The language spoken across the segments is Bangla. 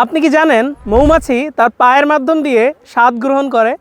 আপনি কি জানেন, মৌমাছি তার পায়ের মাধ্যম দিয়ে স্বাদ গ্রহণ করে?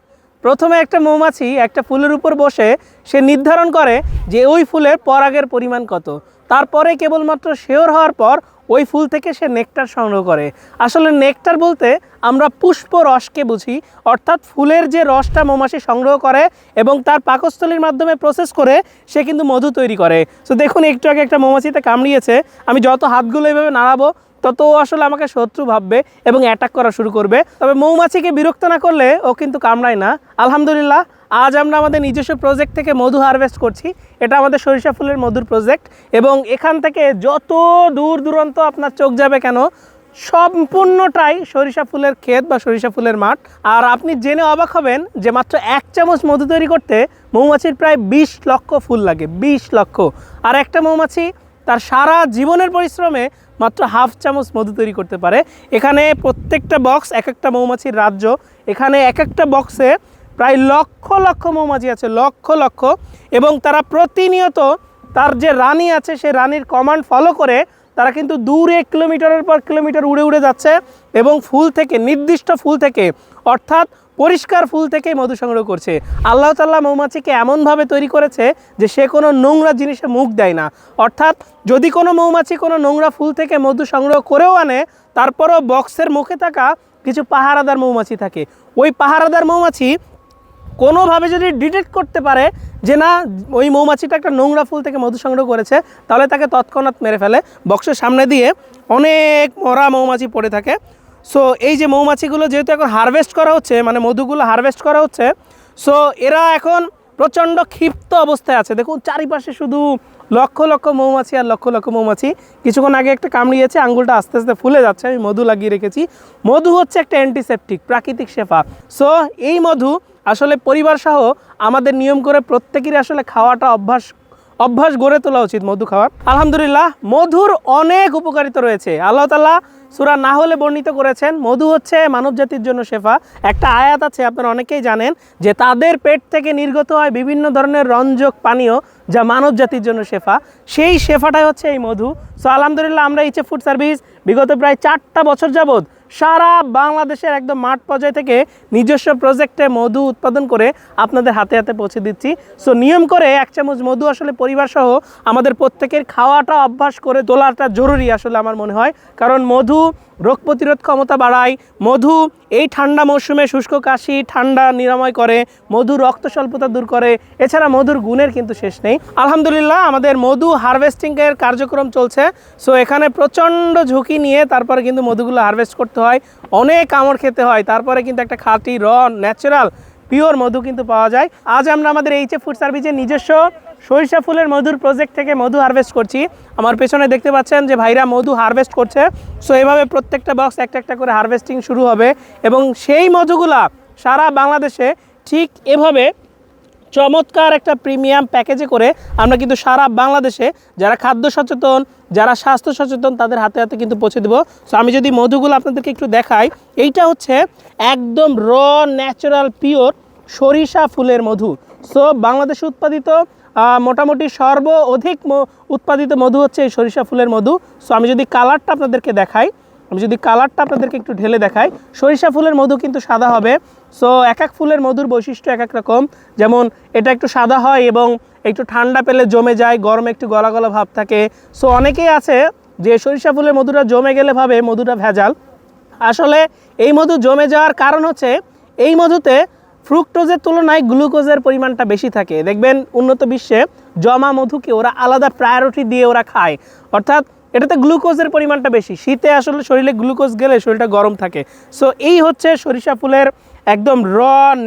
প্রথমে একটা মৌমাছি একটা ফুলের উপর বসে সে নির্ধারণ করে যে ওই ফুলের পরাগের পরিমাণ কত। তারপরে কেবলমাত্র শেওর হওয়ার পর ওই ফুল থেকে সে নেকটার সংগ্রহ করে। আসলে নেকটার বলতে আমরা পুষ্প রসকে বুঝি, অর্থাৎ ফুলের যে রসটা মৌমাছি সংগ্রহ করে এবং তার পাকস্থলীর মাধ্যমে প্রসেস করে, সে কিন্তু মধু তৈরি করে। তো দেখুন, একটু আগে একটা মৌমাছিতে কামড়িয়েছে, আমি যত হাতগুলো এভাবে নাড়াবো তত আসলে আমাকে শত্রু ভাববে এবং অ্যাটাক করা শুরু করবে। তবে মৌমাছিকে বিরক্ত না করলে ও কিন্তু কামড়ায় না। আলহামদুলিল্লাহ, আজ আমরা আমাদের নিজস্ব প্রজেক্ট থেকে মধু হারভেস্ট করছি। এটা আমাদের সরিষা ফুলের মধুর প্রজেক্ট এবং এখান থেকে যত দূর দূরান্ত আপনার চোখ যাবে কেন, সম্পূর্ণটাই সরিষা ফুলের ক্ষেত বা সরিষা ফুলের মাঠ। আর আপনি জেনে অবাক হবেন যে মাত্র এক চামচ মধু তৈরি করতে মৌমাছির প্রায় বিশ লক্ষ ফুল লাগে, বিশ লক্ষ। আর একটা মৌমাছি তার সারা জীবনের পরিশ্রমে মাত্র হাফ চামচ মধু তৈরি করতে পারে। এখানে প্রত্যেকটা বক্স এক একটা মৌমাছির রাজ্য। এখানে এক একটা বক্সে প্রায় লক্ষ লক্ষ মৌমাছি আছে, লক্ষ লক্ষ। এবং তারা প্রতিনিয়ত তার যে রানী আছে, সেই রানীর কমান্ড ফলো করে তারা কিন্তু দূরে কিলোমিটারের পর কিলোমিটার উড়ে উড়ে যাচ্ছে। এবং ফুল থেকে, নির্দিষ্ট ফুল থেকে, অর্থাৎ পরিষ্কার ফুল থেকেই মধু সংগ্রহ করছে। আল্লাহ তাল্লাহ মৌমাছিকে এমনভাবে তৈরি করেছে যে সে কোনো নোংরা জিনিসে মুখ দেয় না। অর্থাৎ যদি কোনো মৌমাছি কোনো নোংরা ফুল থেকে মধু সংগ্রহ করেও আনে, তারপরও বক্সের মুখে থাকা কিছু পাহারাদার মৌমাছি থাকে। ওই পাহারাদার মৌমাছি কোনোভাবে যদি ডিটেক্ট করতে পারে যে না, ওই মৌমাছিটা একটা নোংরা ফুল থেকে মধু সংগ্রহ করেছে, তাহলে তাকে তৎক্ষণাৎ মেরে ফেলে। বক্সের সামনে দিয়ে অনেক মরা মৌমাছি পড়ে থাকে। সো এই যে মৌমাছিগুলো যেহেতু এখন হারভেস্ট করা হচ্ছে মানে মধুগুলো হারভেস্ট করা হচ্ছে সো এরা এখন প্রচণ্ড ক্ষিপ্ত অবস্থায় আছে। দেখুন, চারিপাশে শুধু লক্ষ লক্ষ মৌমাছি আর লক্ষ লক্ষ মৌমাছি। কিছুক্ষণ আগে একটা কামড়িয়েছে আঙ্গুলটা আস্তে আস্তে ফুলে যাচ্ছে, আমি মধু লাগিয়ে রেখেছি। মধু হচ্ছে একটা অ্যান্টিসেপটিক প্রাকৃতিক শেফা। সো এই মধু আসলে পরিবার সহ আমাদের নিয়ম করে প্রত্যেকেরই আসলে খাওয়াটা অভ্যাস অভ্যাস গড়ে তোলা উচিত মধু খাওয়ার। আলহামদুলিল্লাহ, মধুর অনেক উপকারিতা রয়েছে। আল্লাহ তালা সুরা না হলে বর্ণিত করেছেন, মধু হচ্ছে মানব জাতির জন্য শেফা। একটা আয়াত আছে, আপনারা অনেকেই জানেন, যে তাদের পেট থেকে নির্গত হয় বিভিন্ন ধরনের রঞ্জক পানীয় যা মানব জাতির জন্য শেফা। সেই শেফাটাই হচ্ছে এই মধু। সো আলহামদুলিল্লাহ, আমরা ইচ্ছে ফুড সার্ভিস বিগত প্রায় চারটা বছর যাবৎ সারা বাংলাদেশের একদম মাঠ পর্যায় থেকে নিজস্ব প্রজেক্টে মধু উৎপাদন করে আপনাদের হাতে হাতে পৌঁছে দিচ্ছি। সো নিয়ম করে এক চামচ মধু আসলে পরিবার সহ আমাদের প্রত্যেকের খাওয়াটা, অভ্যাস করে তোলাটা জরুরি আসলে আমার মনে হয়। কারণ মধু রোগ প্রতিরোধ ক্ষমতা বাড়ায়। মধু এই ঠান্ডা মৌসুমে শুষ্ক কাশি, ঠান্ডা নিরাময় করে, মধু রক্ত স্বল্পতা দূর করে। এছাড়া মধুর গুণের কিন্তু শেষ নেই। আলহামদুলিল্লাহ, আমাদের মধু হারভেস্টিংয়ের কার্যক্রম চলছে। সো এখানে প্রচণ্ড ঝুঁকি নিয়ে তারপরে কিন্তু মধুগুলো হারভেস্ট করতে হয়। অনেক কামড় খেতে হয়। তারপরে কিন্তু একটা খাঁটি র ন্যাচারাল পিওর মধু কিন্তু পাওয়া যায়। আজ আমরা আমাদের এইচ ফুড সার্ভিসের নিজস্ব সরিষা ফুলের মধুর প্রজেক্ট থেকে মধু হারভেস্ট করছি। আমার পেছনে দেখতে পাচ্ছেন যে ভাইরা মধু হারভেস্ট করছে। সো এভাবে প্রত্যেকটা বক্স একটা একটা করে হারভেস্টিং শুরু হবে। এবং সেই মধুগুলা সারা বাংলাদেশে ঠিক এভাবে চমৎকার একটা প্রিমিয়াম প্যাকেজে করে আমরা কিন্তু সারা বাংলাদেশে যারা খাদ্য সচেতন, যারা স্বাস্থ্য সচেতন, তাদের হাতে হাতে কিন্তু পৌঁছে দেবো। সো আমি যদি মধুগুলো আপনাদেরকে একটু দেখাই, এইটা হচ্ছে একদম র ন্যাচারাল পিওর সরিষা ফুলের মধু। সো বাংলাদেশে উৎপাদিত মোটামুটি সর্ব অধিক উৎপাদিত মধু হচ্ছে এই সরিষা ফুলের মধু। সো আমি যদি কালারটা আপনাদেরকে দেখাই আমি যদি কালারটা আপনাদেরকে একটু ঢেলে দেখাই, সরিষা ফুলের মধু কিন্তু সাদা হবে। সো এক এক ফুলের মধুর বৈশিষ্ট্য এক এক রকম। যেমন, এটা একটু সাদা হয় এবং একটু ঠান্ডা পেলে জমে যায়, গরমে একটু গলা গলা ভাব থাকে। সো অনেকেই আছে যে সরিষা ফুলের মধুটা জমে গেলে ভাবে মধুটা ভেজাল। আসলে এই মধু জমে যাওয়ার কারণ হচ্ছে, এই মধুতে ফ্রুক্টোজের তুলনায় গ্লুকোজের পরিমাণটা বেশি থাকে। দেখবেন, উন্নত বিশ্বে জমা মধুকে ওরা আলাদা প্রায়োরিটি দিয়ে ওরা খায়। অর্থাৎ এটাতে গ্লুকোজের পরিমাণটা বেশি। শীতে আসলে শরীরে গ্লুকোজ গেলে শরীরটা গরম থাকে। সো এই হচ্ছে সরিষা ফুলের একদম র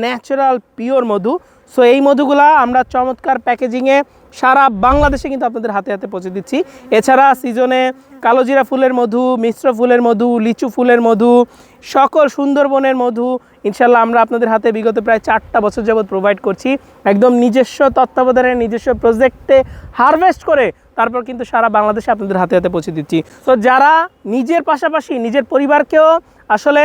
ন্যাচারাল পিওর মধু। সো এই মধুগুলা আমরা চমৎকার প্যাকেজিংয়ে সারা বাংলাদেশে কিন্তু আপনাদের হাতে হাতে পৌঁছে দিচ্ছি। এছাড়া সিজনে কালোজিরা ফুলের মধু, মিশ্র ফুলের মধু, লিচু ফুলের মধু, সকল সুন্দরবনের মধু ইনশাল্লাহ আমরা আপনাদের হাতে বিগত প্রায় চারটা বছর যাবৎ প্রোভাইড করছি। একদম নিজস্ব তত্ত্বাবধানে, নিজস্ব প্রজেক্টে হারভেস্ট করে তারপর কিন্তু সারা বাংলাদেশে আপনাদের হাতে হাতে পৌঁছে দিচ্ছি। তো যারা নিজের পাশাপাশি নিজের পরিবারকেও আসলে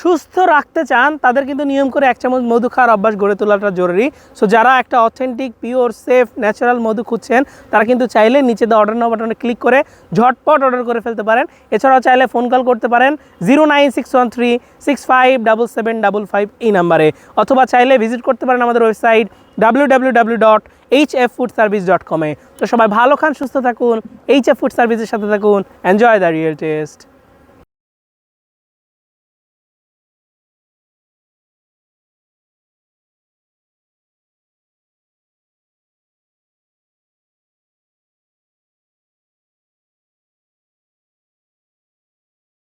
সুস্থ রাখতে চান, তাদের কিন্তু নিয়ম করে এক চামচ মধু খাওয়ার অভ্যাস গড়ে তোলাটা জরুরি। সো যারা একটা অথেন্টিক পিওর সেফ ন্যাচারাল মধু খুঁজছেন, তারা কিন্তু চাইলে নিচে দেওয়া অর্ডার নাও বাটনে ক্লিক করে ঝটপট অর্ডার করে ফেলতে পারেন। এছাড়াও চাইলে ফোন কল করতে পারেন zero nine six one three six five double seven double five এই নাম্বারে। অথবা চাইলে ভিজিট করতে পারেন আমাদের website W W W dot H F food service dot কমে তো সবাই ভালো খান, সুস্থ থাকুন এইচ এফ ফুড সার্ভিসের সাথে থাকুন এনজয় দ্য রিয়েল টেস্ট